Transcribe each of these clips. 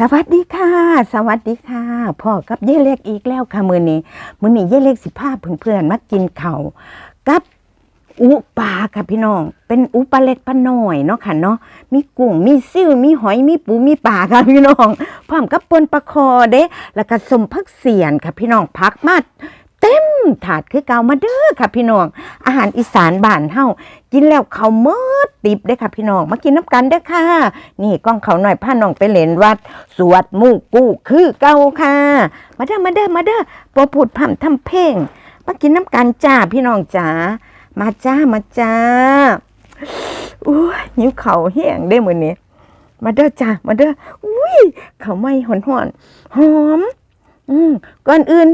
สวัสดีค่ะ สวัสดีค่ะพ่อกับเย่เล็กอีกแล้วค่ะมือนี้มือนี้เย่เล็กสิภาเพื่อนๆมากินเข่ากับอุปาค่ะพี่น้อง เป็นอุปลาเล็กปลาหน่อยเนาะค่ะเนาะมีกุ้งมีซิ่วมีหอยมีปูมีปลาค่ะพี่น้องพร้อมกับปนปลาคอเด้แล้วก็สมพักเสียนค่ะพี่น้องพักมา เต็มถาดคือเก่ามาเด้อค่ะพี่น้อง อาหารอีสานบ้านเฮากินแล้วเขาเมิดติบเด้ค่ะพี่น้อง มากินน้ำกันเด้อค่ะ นี่กล้องเขาหน่อยพาน้องไปเล่นวัด สวดมูกกู้คือเก่าค่ะ มาเด้อมาเด้อมาเด้อปอพูดพ่ำทำเพลงมากินน้ำกันจ้าพี่น้องจ๋ามาจ้ามาจ้าอุ้ยหิวเข่าวแห้งได้อมือนนี้มาเด้อจ้ามาเด้ออุ้ยเขาไม่หอนหอนหอม อืมก่อนอื่น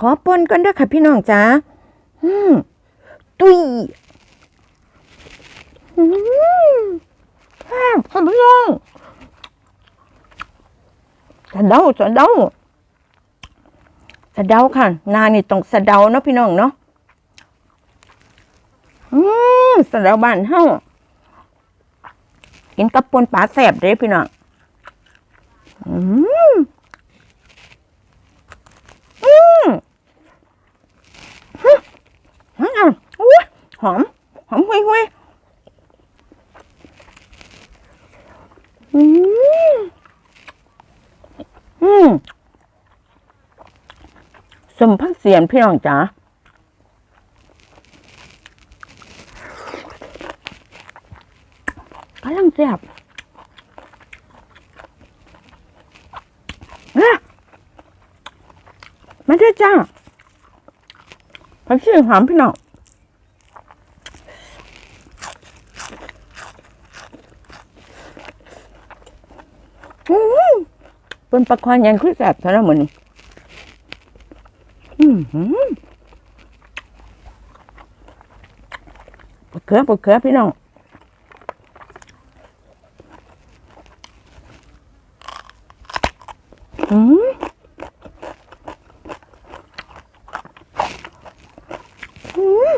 ขอปนก่อนด้อค่ะพี่น้องจ๋าอืมตุยอืมแซ่บค่ะพี่น้องสะเดาสะเดาสะเดาค่ะ นานี่ต้องสะเดาเนาะพี่น้องเนาะอืมสะเดาบ้านเฮากินกับปนปลาแสบเด้พี่น้องอืมอืมฮึฮึอะอุ๊ย หอม หอมห่วยห่วยอืมอืมสมพักเสียนพี่น้องจ๋ากำลังแซ่บนะมาเด้จ้าพักชื่อหอมพี่น้องอืม เป็นปลาคอนยันคือแสบเท่านั้นหมดนี่อืมหืมปลาเขือปลาเขือพี่น้องอืมอืม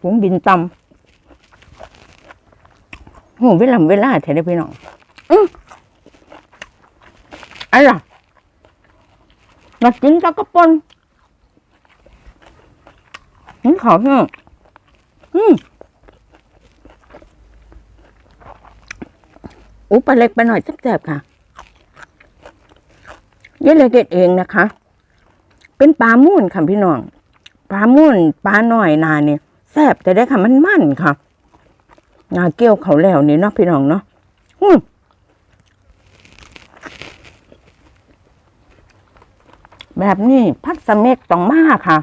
ผงบินตำหูเวลาเวลาเท่าได้พี่น้องอะไรล่ะ มากินตะกะปนนี่ขอพี่น้องอืมอุปลาเล็กไปหน่อยแซ่บๆค่ะยอะเลยเกดเองนะคะ เป็นปลาม่นค่ะพี่น้อง ปลาม่นปลาหน่อยนาเนี่ยแซ่บแต่ได้ค่ะมันมันค่ะนาเกี้ยวเขาแล้วนี่เนาะพี่น้องเนาะอืม แบบนี้พักสเม็กต้องมาค่ะ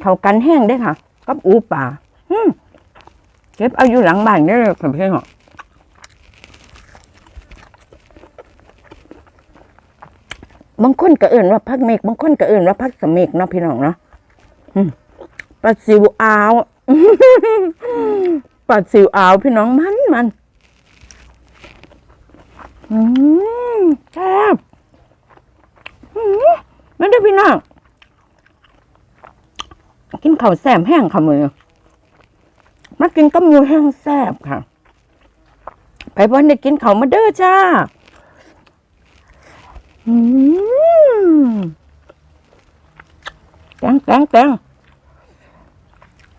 เขากันแห้งได้ค่ะ กับอูป่าเก็บเอาอยู่หลังบ้านได้เลยค่ะพี่น้อบางคนก็เอื่นว่าพักเมกบางคนก็เอื่นว่าพักสเมกเนาะพี่น้องเนาะปลาซิวอาวปลาซิวอาวพี่น้องมันมันอืมแซ่บ นั่นเด้อพี่น้องกินข้าวแซ่บแห้งค่ะมือมากินกับหมูแห้งแซ่บค่ะไปบอนได้กินข้าวมาเด้อจ้าอืมแตงแตงแตง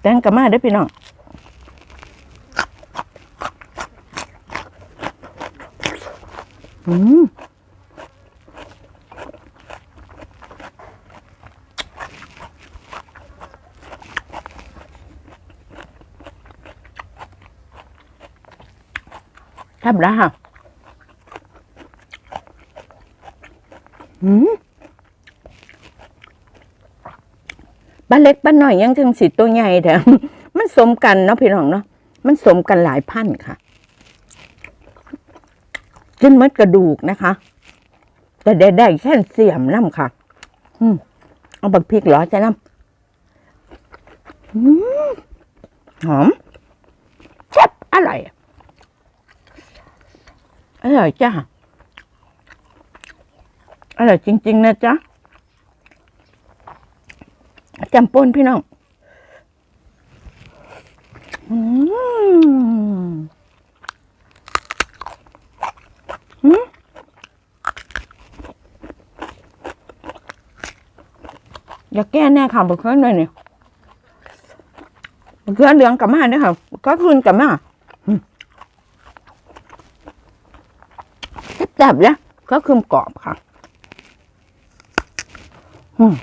แตงกับมาเด้อพี่น้องอื มทำแล้วค่ะหืมบ้านเล็กบ้านน้อยยังถึงสิตัวใหญ่แต่มันสมกันเนาะพี่น้องเนาะ มันสมกันหลายพันค่ะจนมัดกระดูกนะคะ แต่ได้ได้แค่เสียมน้ำค่ะ อืมเอาบักพริกเหรอจะน้ำอืมหอมแซ่บอร่อย อร่อยจ้าอร่อยจริง ๆ นะจ๊ะจำปนพี่น้องอืมอืมาแก้แน่ค่ะบุกเครื่องเลยเนี่ยบุกเครื่องเหลืองกลับมาเนี่ยค่ะก็คืนกลับมา ซ่บเนี่ยก็คือกรอบค่ะอืม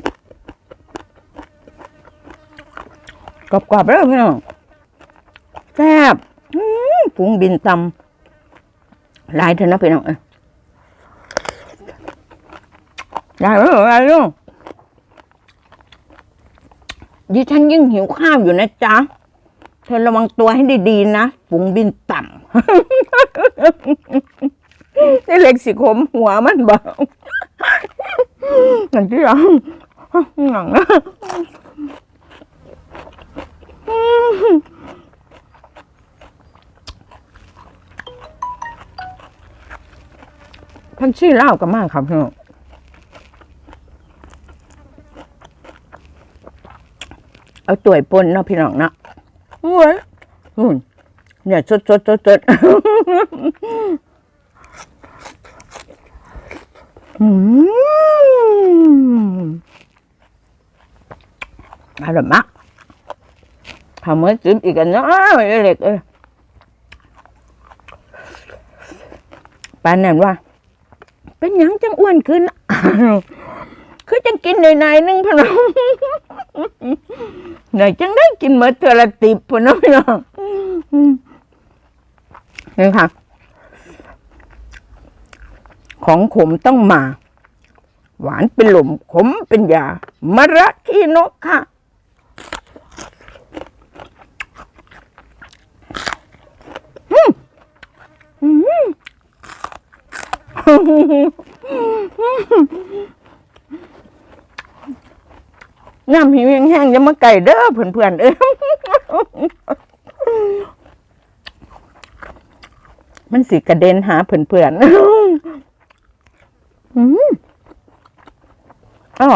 กรอบๆแล้วพี่น้องแซ่บอืมปรุงบินตำลายเถอนะพี่น้องเอ้ยได้แล้วอะไรลูกดิฉันยิ่งหิวข้าวอยู่นะจ๊ะ เธอระวังตัวให้ดีๆนะปรุงบินต่ำ นี่เล็กสิขมหัวมันเบาอย่างที่เราหนังนะพันชี่เล่ากันมากครับพี่น้องเอาตัวยปนเนาะพี่น้องเนาะโอ้ยอืมเนี่ยจดจดจดจด อืมอร่อยมากทำเมื่อจิ้มอีกอันเนาะเล็กเอ้ยปานนั่นว่า เป็นยังจังอ้วนขึ้น คือจังกินหน่อยนึงพน้องหนจังได้กินเมื่อเทอละติบพน้องพี่น้องนี่ค่ะ ของขมต้องมา หวานเป็นหลมขมเป็นยามะระขี้นกค่ะ อืมอืมน้ำหิวแห้งๆอย่ามาไก่เด้อเพื่อนๆเอ้ยมันสิกระเด็นหาเพื่อนๆ อืม อ๋อ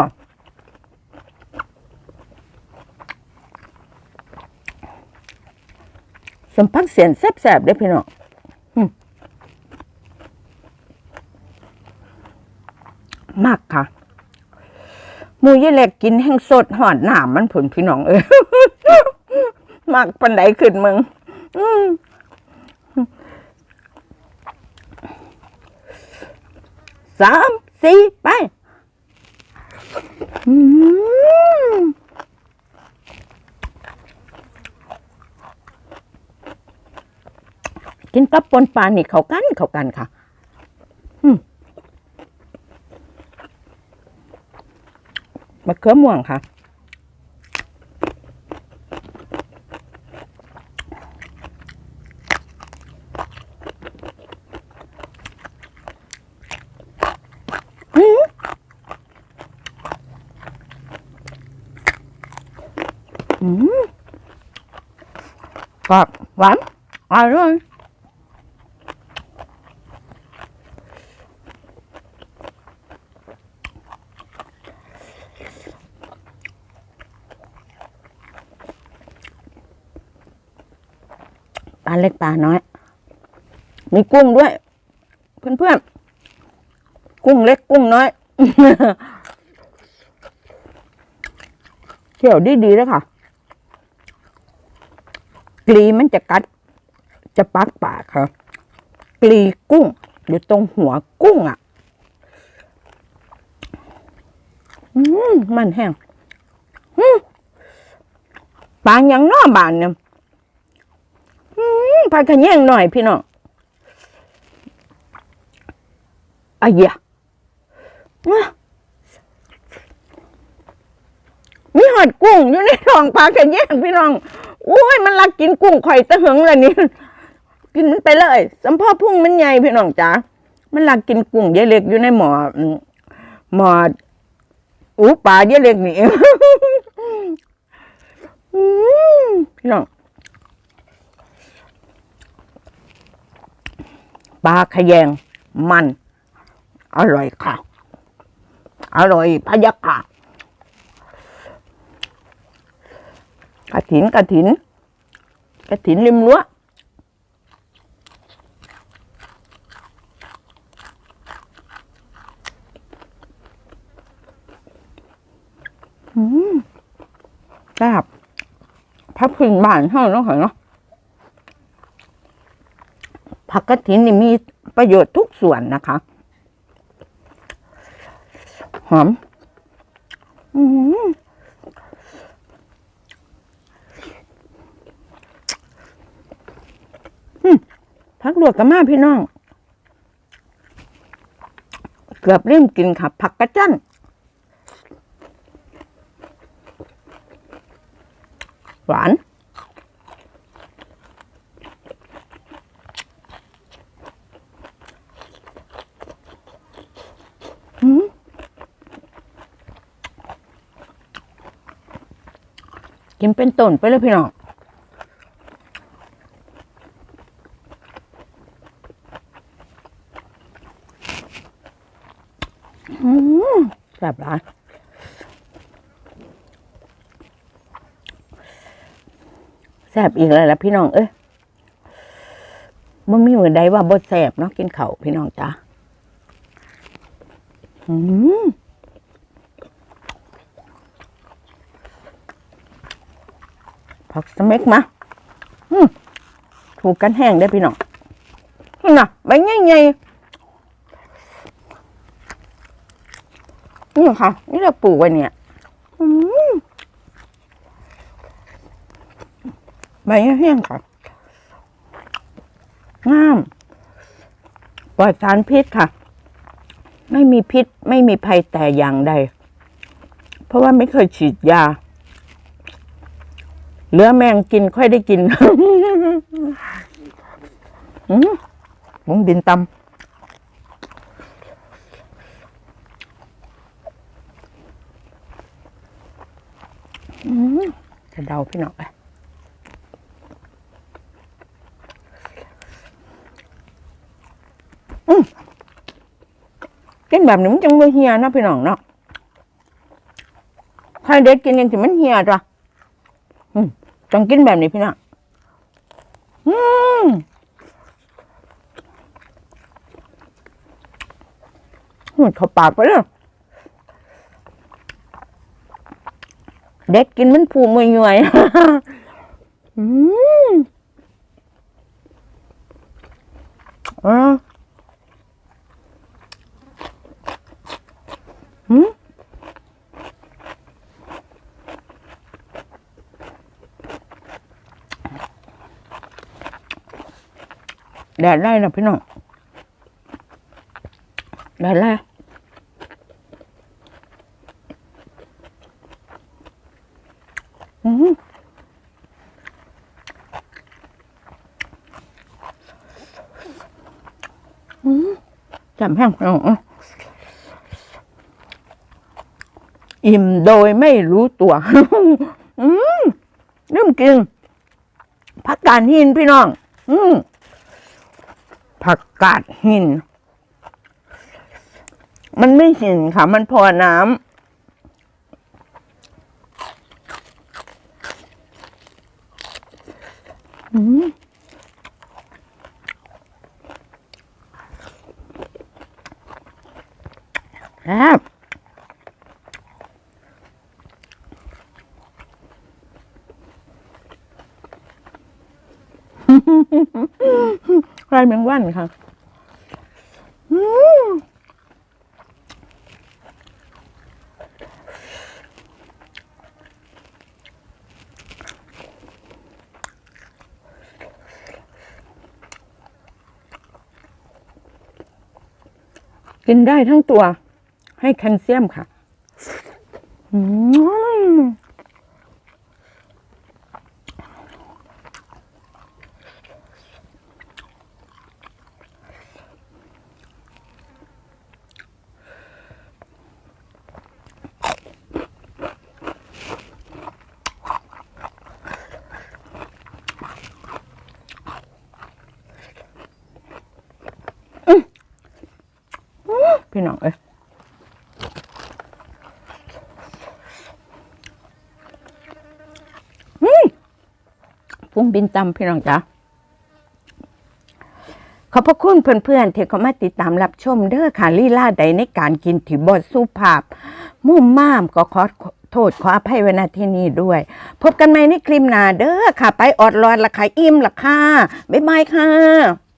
สมพักเสียนแสบๆได้พี่น้องมากค่ะ มูยี่เล็กกินแห้งสดหอดหนามมันผลพี่น้องเอ้ยมากปันไดขึ้นมึง อืมสามสี่ไป กินกับปนปลานี่เขากันเขากันค่ะมะเขือม่วงค่ะ อืมก รอบหวานอร่อยปลาเล็กปลาน้อย มีกุ้งด้วย เพื่อนๆ กุ้งเล็กกุ้งน้อยเคี่ยวดีๆแล้วค่ะ กลีมันจะกัด จะปักปากค่ะกลีกุ้งอยู่ตรงหัวกุ้งอะ อืมมันแห้งอืมปลาอย่างน้อบานเนี่ยอืมปลากระแยงหน่อยพี่น้องอ้ยะมีหอดกุ้งอยู่ในท้องปลากระแยงพี่น้อง อุ้ยมันรักกินกุ้งข่อยตะเหิงเลยนี่กินมันไปเลยสัมพ่อพุ่งมันใหญ่พี่น้องจ๋ามันรักกินกุ้งยายเล็กอยู่ในหมอหมออูปลายายเล็กนี่อืมพี่น้องปลาขยงมัน อร่อยค่ะ อร่อยพะยักค่ะ กระถินกระถินกระถินริมรั้วอืมแบบพับพื้นบานเท่านั้นเหรอเนาะผักกระถินนี่มีประโยชน์ทุกส่วนนะคะ หอม อืม ผักลวกกับมาพี่น้อง เกือบลืมกินค่ะ ผักกระจันหวานอืมกินเป็นต้นไปเลยพี่น้อง อืมแซ่บหลายแซ่บอีกแล้วล่ะพี่น้องเอ้ยมันมีมือใดว่าบดแซ่บเนาะกินเขาพี่น้องจ้าอืมผักสเม็กมาอืมถูกกันแห้งได้พี่น้องนี่นะใบใหญ่ๆ นี่ค่ะ นี่เราปลูกไว้เนี่ยใบแห้งค่ะงามปลอดสารพิษค่ะ ไม่มีพิษ ไม่มีภัยแต่อย่างใด เพราะว่าไม่เคยฉีดยาเหลือแมงกินค่อยได้กิน อืมมุงบินตำ จะเดาพี่น้องไปอืมกินแบบนี้มันจังบ่เฮียนะพี่น้องเนาะใครเด็กกินยังสิมันเฮียจ้ะต้องกินแบบนี้พี่น้องอืมอืมเข้าปากไปเลย เด็กกินมันผูมือหน่วยอืมเออหืมแดดไล่นะพี่น้องแดดไล่ จำแห้งอิ่มโดยไม่รู้ตัวอืมนื่มกินผักกาดหินพี่น้อง อืมผักกาดหิน มันไม่หินค่ะ มันพอน้ำอืม ครับไรแมงวันค่ะกินได้ทั้งตัว ให้แคลเซียมค่ะพี่น้องเอ้ยอืม พุ่งบินตำพี่น้องจ้ะขอบพระคุณเพื่อนๆที่เข้ามาติดตามรับชมเด้อค่ะลีลาใดในการกินที่บทสุภาพ มุ่มม่ามก็ขอโทษขออภัยไว้ณที่นี้ด้วย พบกันใหม่ในคลิปหน้าเด้อค่ะ ไปออดรอนละค่ะอิ่มละค่ะ บ๊ายบายค่ะ